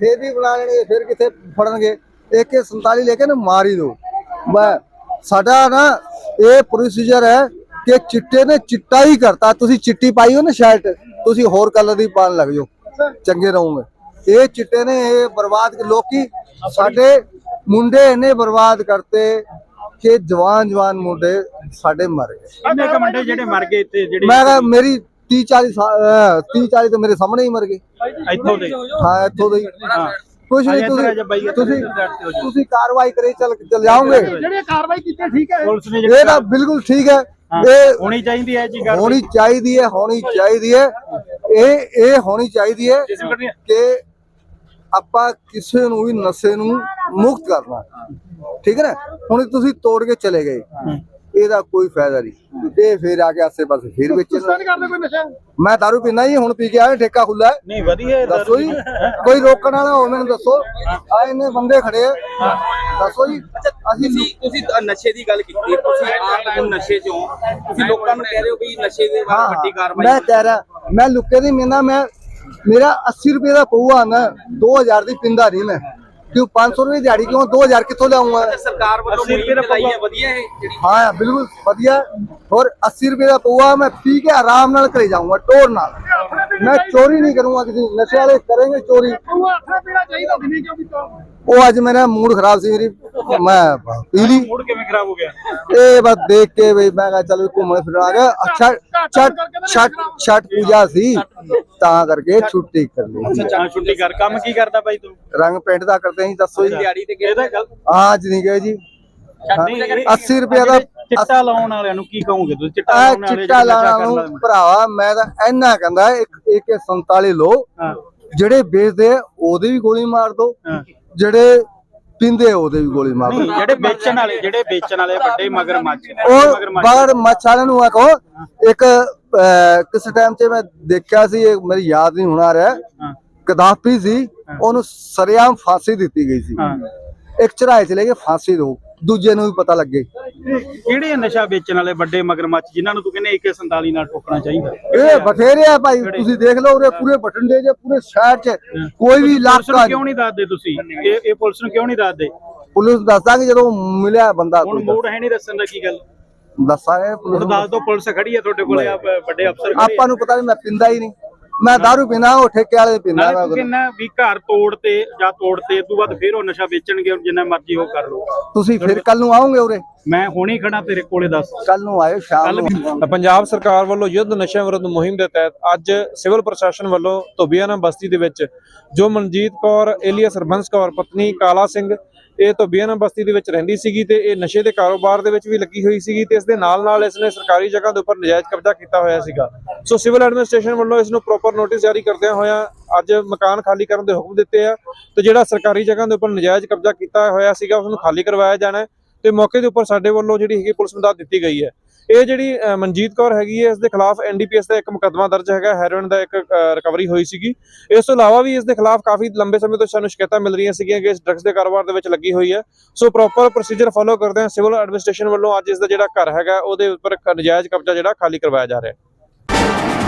ਫੇਰ ਵੀ ਬਣਾ ਲੈਣਗੇ ਫਿਰ ਕਿੱਥੇ ਫੜਨਗੇ? ਇੱਕ 47 ਲੈ ਕੇ ਨਾ ਮਾਰ ਹੀ ਦੋ ਮੈਂ ਸਾਡਾ ਨਾ ਇਹ ਪ੍ਰੋਸੀਜਰ ਹੈ ਕਿ ਚਿੱਟੇ ਨੇ ਚਿੱਟਾ ਹੀ ਕਰਤਾ। ਤੁਸੀਂ ਚਿੱਟੀ ਪਾਈ ਹੋ ਨਾ ਸ਼ਰਟ ਤੁਸੀਂ ਹੋਰ ਕਲਰ ਦੀ ਪਾਣ ਲੱਗ ਜਾਓ। ਚੰਗੇ ਰਹੋਗੇ। ਇਹ ਚਿੱਟੇ ਨੇ ਇਹ ਬਰਬਾਦ ਲੋਕੀ ਸਾਡੇ ਮੁੰਡੇ ਇਹਨੇ ਬਰਬਾਦ ਕਰਤੇ ਕਿ ਜਵਾਨ ਜਵਾਨ ਮੁੰਡੇ ਸਾਡੇ ਮਰ ਗਏ। ਕਿੰਨੇ ਮੁੰਡੇ ਜਿਹੜੇ ਮਰ ਗਏ ਇੱਥੇ ਜਿਹੜੇ ਮੈਂ ਮੇਰੀ 30 40 30 40 ਤਾਂ ਮੇਰੇ ਸਾਹਮਣੇ ਹੀ ਮਰ ਗਏ। ਇੱਥੋਂ ਦੇ ਹਾਂ। ਇੱਥੋਂ ਦੇ ਆ ਨਹੀਂ ਤੁਸੀਂ ਤੁਸੀਂ। ਤੁਸੀਂ ਕਾਰਵਾਈ ਕਰੇ ਚਲ ਚਲ ਜਾਓਗੇ। ਜਿਹੜੀ ਕਾਰਵਾਈ ਕੀਤੀ ਠੀਕ ਹੈ। ਪੁਲਿਸ ਨੇ ਇਹ ਤਾਂ ਬਿਲਕੁਲ ਠੀਕ ਹੈ। ਹਾਂ, ਇਹ ਹੋਣੀ ਚਾਹੀਦੀ ਹੈ ਜੀ ਗੱਲ। ਹੋਣੀ ਚਾਹੀਦੀ ਹੈ ਹੋਣੀ ਚਾਹੀਦੀ ਹੈ। ਇਹ ਇਹ ਹੋਣੀ ਚਾਹੀਦੀ ਹੈ ਕਿ ਆਪਾਂ ਕਿਸੇ ਨੂੰ ਵੀ ਨਸ਼ੇ ਨੂੰ ਮੁਕਤ ਕਰਨਾ। ਠੀਕ ਹੈ ਨਾ? ਹੁਣ ਤੁਸੀਂ ਤੋੜ ਕੇ ਚਲੇ ਗਏ। ਇਹਦਾ ਕੋਈ ਫਾਇਦਾ ਨਹੀਂ। ਇਹ ਫਿਰ ਆ ਕੇ ਆਸੇ ਪਾਸੇ ਫਿਰ ਵੇਚਣ ਨਹੀਂ ਕਰਦੇ ਕੋਈ ਨਸ਼ਾ? ਮੈਂ ਦਾਰੂ ਪੀਣਾ ਹੀ ਹੁਣ ਪੀ ਕੇ ਆਇਆ ਠੇਕਾ ਖੁੱਲਾ ਹੈ। ਨਹੀਂ ਵਧੀਆ ਹੈ ਦੱਸੋ ਜੀ ਕੋਈ ਰੋਕਣ ਵਾਲਾ ਹੋ ਮੈਨੂੰ ਦੱਸੋ। ਆ ਇੰਨੇ ਬੰਦੇ ਖੜੇ ਆ। ਦੱਸੋ ਜੀ ਅਸੀਂ ਤੁਸੀਂ ਤੁਸੀਂ ਤਾਂ ਨਸ਼ੇ ਦੀ ਗੱਲ ਕੀਤੀ। ਤੁਸੀਂ ਆਪ ਨਸ਼ੇ ਚੋਂ ਤੁਸੀਂ ਲੋਕਾਂ ਨੂੰ ਕਹਿ ਰਹੇ ਹੋ ਵੀ ਨਸ਼ੇ ਦੇ ਬਾਰੇ ਵੱਡੀ ਕਾਰਵਾਈ ਮੈਂ ਕਹਿ ਰਿਹਾ ਮੈਂ ਲੁੱਕੇ ਨਹੀਂ ਮਿਲਣਾ ਮੈਂ ਮੇਰਾ 80 ਰੁਪਏ ਦਾ ਪਊਆ ਨਾ 2000 ਦੀ ਪਿੰਦਾ ਨਹੀਂ ਮੈਂ। ਕਿਉਂ 500 ਰੁਪਏ ਦਿਹਾੜੀ ਕਿਉਂ? 2000 ਕਿੱਥੋਂ ਲਿਆਉਂਗਾ? ਸਰਕਾਰ ਵੱਲੋਂ 80 ਰੁਪਏ ਦਾ ਮੁਹਿੰਮ ਚਲਾਈ ਹੈ ਵਧੀਆ ਹੈ ਜਿਹੜੀ ਹਾਂ ਬਿਲਕੁਲ ਵਧੀਆ। ਔਰ 80 ਰੁਪਏ ਦਾ ਪਊਆ ਮੈਂ ਪੀ ਕੇ ਆਰਾਮ ਨਾਲ ਘਰੇ ਜਾਊਂਗਾ ਟੋਰ ਨਾਲ। ਮੈਂ ਚੋਰੀ ਨਹੀਂ ਕਰੂੰਗਾ ਕਿਸੇ ਨਸ਼ੇ ਵਾਲੇ ਕरेंगे ਚੋਰੀ। ਉਹ ਆਖਣਾ ਪੀਣਾ ਚਾਹੀਦਾ ਅੱਜ ਮੇਰਾ ਮੂਡ ਖਰਾਬ ਸੀ ਮੇਰੀ। ਮੈਂ ਪੀ ਲਈ ਮੂਡ ਕਿਵੇਂ ਖਰਾਬ ਹੋ ਗਿਆ? ਇਹ ਬਸ ਦੇਖ ਕੇ ਵੀ ਮੈਂ ਕਿਹਾ ਚੱਲ ਘੁੰਮਣ ਫਿਰਨ ਆ ਗਿਆ। ਅੱਛਾ ਛੱਟ ਛੱਟ ਛੱਟ ਪੂਜਾ ਸੀ। ਤਾਂ ਕਰਕੇ ਛੁੱਟੀ ਕਰ ਲਈ। ਹਾਂ ਛੁੱਟੀ ਕਰ। ਕੰਮ ਕੀ ਕਰਦਾ ਬਾਈ ਤੂੰ? ਰੰਗ ਪੇਂਟ ਦਾ ਕਰਦੇ ਸੀ ਦੱਸੋ ਜੀ। ਦਿਹਾੜੀ ਤੇ ਗਏ ਗੱਲ ਅੱਜ ਨਹੀਂ ਗਏ ਜੀ। 80 ਰੁਪਏ ਦਾ ਚਿੱਟਾ ਲਾਉਣ ਵਾਲਿਆਂ ਨੂੰ ਕੀ ਕਹੋਗੇ ਤੁਸੀਂ? ਚਿੱਟਾ ਆ ਲਾਉਣ ਵਾਲੇ ਚਿੱਟਾ ਨੂੰ ਭਰਾਵਾ ਮੈਂ ਤਾਂ ਇੰਨਾ ਕਹਿੰਦਾ ਇੱਕ ਇੱਕ 47 ਲੋ ਹਾਂ। ਜਿਹੜੇ ਵੇਚਦੇ ਆ ਉਹਦੇ ਵੀ ਗੋਲੀ ਮਾਰ ਦੋ। ਜਿਹੜੇ ਪਿੰਦੇ ਉਹਦੇ ਵੀ ਗੋਲੀ ਮਾਰ ਦੋ। ਜਿਹੜੇ ਵੇਚਣ ਵਾਲੇ ਜਿਹੜੇ ਵੇਚਣ ਵਾਲੇ ਵੱਡੇ ਮਗਰਮੱਛ। ਉਹ ਮਗਰਮੱਛ। ਬਾਹਰ ਮੱਛਾਂ ਨੂੰ ਆਖੋ ਇੱਕ ਕਿਸ ਟਾਈਮ 'ਚ ਮੈਂ ਦੇਖਿਆ ਸੀ ਇਹ ਮੇਰੀ ਯਾਦ ਨਹੀਂ ਹੋਣਾ ਰਿਹਾ। ਕਦਾਫੀ ਸੀ ਉਹਨੂੰ ਸਰਿਆਮ ਫਾਂਸੀ ਦਿੱਤੀ ਗਈ ਸੀ। ਇੱਕ ਚੜਾਈ ਚਲੇ ਗਏ ਫਾਂਸੀ ਦੋ। ਦੂਜੇ ਨੂੰ ਵੀ ਪਤਾ ਲੱਗੇ। ਕਿਹੜੇ ਨਸ਼ਾ ਵੇਚਣ ਵਾਲੇ ਵੱਡੇ ਮਗਰਮੱਛ ਜਿਨ੍ਹਾਂ ਨੂੰ ਤੂੰ ਕਹਿੰਦੇ AK47 ਨਾਲ ਠੋਕਣਾ ਚਾਹੀਦਾ? ਇਹ ਬਥੇਰੇ ਆ ਭਾਈ ਤੁਸੀਂ ਦੇਖ ਲਓ ਉਰੇ ਪੂਰੇ ਬਠਿੰਡੇ 'ਚ ਪੂਰੇ ਸ਼ਹਿਰ 'ਚ ਕੋਈ ਵੀ ਇਲਾਕਾ ਕਿਉਂ ਨਹੀਂ। ਦੱਸਦੇ ਤੁਸੀਂ? ਇਹ ਇਹ ਪੁਲਿਸ ਨੂੰ ਕਿਉਂ ਨਹੀਂ ਦੱਸਦੇ? ਪੁਲਿਸ ਦੱਸ ਦਾਂਗੇ ਜਦੋਂ ਮਿਲਿਆ ਬੰਦਾ ਹੁਣ ਮੂਡ ਹੈ ਨਹੀਂ ਦੱਸਣ ਦਾ ਕੀ ਗੱਲ? ਦੱਸਾਂਗੇ ਪੁਲਿਸ। ਦੱਸ ਦੋ ਪੁਲਿਸ ਖੜੀ ਹੈ ਤੁਹਾਡੇ ਕੋਲੇ ਵੱਡੇ ਅਫਸਰ ਆਪਾਂ ਨੂੰ ਪਤਾ ਨਹੀਂ ਮੈਂ ਪਿੰਦਾ ਹੀ ਨਹੀਂ। ਮੈਂ ਦਾਰੂ ਪੀਣਾ ਉਹ ਠੇਕੇ ਵਾਲੇ ਪੀਂਦਾ ਨਾਲੇ ਮੈਂ ਤੂੰ ਕਹਿੰਦਾ ਵੀ ਘਰ ਤੋੜ ਤੇ ਜਾਂ ਤੋੜ ਤੇ ਤੋਂ ਬਾਅਦ ਫਿਰ ਉਹ ਨਸ਼ਾ ਵੇਚਣਗੇ ਜਿੰਨਾ ਮਰਜ਼ੀ ਉਹ ਕਰ ਲੋ ਤੁਸੀਂ ਫਿਰ ਕੱਲ ਨੂੰ ਆਓਗੇ ਉਰੇ? ਮੈਂ ਹੁਣੇ ਖੜਾ ਤੇਰੇ ਕੋਲੇ ਦੱਸ। ਕੱਲ ਨੂੰ ਆਇਓ ਸ਼ਾਮ ਨੂੰ ਪੰਜਾਬ ਸਰਕਾਰ ਵੱਲੋਂ ਯੁੱਧ ਨਸ਼ਿਆਂ ਵਿਰੁੱਧ ਮੁਹਿੰਮ ਦੇ ਤਹਿਤ ਅੱਜ ਸਿਵਲ ਪ੍ਰਸ਼ਾਸਨ ਵੱਲੋਂ ਧੋਬੀਆਣਾ ਬਸਤੀ ਦੇ ਵਿੱਚ ਜੋ ਮਨਜੀਤ ਕੌਰ ਏਲੀਅਸ ਹਰਬੰਸ ਕੌਰ ਪਤਨੀ ਕਾਲਾ ਸਿੰਘ ਇਹ ਧੋਬੀਆਣਾ ਬਸਤੀ ਦੇ ਵਿੱਚ ਰਹਿੰਦੀ ਸੀਗੀ ਤੇ ਇਹ ਨਸ਼ੇ ਦੇ ਕਾਰੋਬਾਰ ਦੇ ਵਿੱਚ ਵੀ ਲੱਗੀ ਹੋਈ ਸੀਗੀ ਤੇ ਇਸ ਦੇ ਨਾਲ ਨਾਲ ਇਸ ਨੇ ਸਰਕਾਰੀ ਜਗ੍ਹਾ ਦੇ ਉੱਪਰ ਨਜਾਇਜ਼ ਕਬਜ਼ਾ ਕੀਤਾ ਹੋਇਆ ਸੀਗਾ। ਸੋ ਸਿਵਲ ਐਡਮਿਨਿਸਟ੍ਰੇਸ਼ਨ ਵੱਲੋਂ ਇਸ ਨੂੰ ਪ੍ਰੋਪਰ ਨੋਟਿਸ ਜਾਰੀ ਕਰਦਿਆਂ ਹੋਇਆ ਅੱਜ ਮਕਾਨ ਖਾਲੀ ਕਰਨ ਦੇ ਹੁਕਮ ਦਿੱਤੇ ਆ ਤੇ ਜਿਹੜਾ ਸਰਕਾਰੀ ਜਗ੍ਹਾ ਦੇ ਉੱਪਰ ਨਜਾਇਜ਼ ਕਬਜ਼ਾ ਕੀਤਾ ਹੋਇਆ ਸੀਗਾ, ਉਸ ਨੂੰ ਖਾਲੀ ਕਰਵਾਇਆ ਜਾਣਾ ਤੇ ਮੌਕੇ ਦੇ ਉੱਪਰ ਸਾਡੇ ਵੱਲੋਂ ਜਿਹੜੀ ਹੈਗੀ ਪੁਲਿਸ ਮਦਦ ਦਿੱਤੀ ਗਈ ਹੈ। ਇਹ ਜਿਹੜੀ ਮਨਜੀਤ ਕੌਰ ਹੈਗੀ ਹੈ, ਇਸ ਦੇ ਖਿਲਾਫ ਐਨਡੀਪੀਐਸ ਦਾ ਇੱਕ ਮੁਕੱਦਮਾ ਦਰਜ ਹੈਗਾ, ਹੈਰੋਇਨ ਦਾ ਇੱਕ ਰਿਕਵਰੀ ਹੋਈ ਸੀਗੀ। ਇਸ ਤੋਂ ਇਲਾਵਾ ਵੀ ਇਸ ਦੇ ਖਿਲਾਫ ਕਾਫੀ ਲੰਬੇ ਸਮੇਂ ਤੋਂ ਸਾਨੂੰ ਸ਼ਿਕਾਇਤਾਂ ਮਿਲ ਰਹੀਆਂ ਸੀਗੀਆਂ ਕਿ ਇਸ ਡਰੱਗਸ ਦੇ ਕਾਰੋਬਾਰ ਦੇ ਵਿੱਚ ਲੱਗੀ ਹੋਈ ਹੈ। ਸੋ ਪ੍ਰੋਪਰ ਪ੍ਰੋਸੀਜਰ ਫਾਲੋ ਕਰਦੇ ਹਾਂ। ਸਿਵਲ ਐਡਮਿਨਿਸਟ੍ਰੇਸ਼ਨ ਵੱਲੋਂ ਅੱਜ ਇਸ ਦਾ ਜਿਹੜਾ ਘਰ ਹੈਗਾ, ਉਹਦੇ ਉੱਪਰ ਨਜਾਇਜ਼ ਕਬਜ਼ਾ ਜਿਹੜਾ ਖਾਲੀ ਕਰਵਾਇਆ ਜਾ ਰਿਹਾ ਹੈ।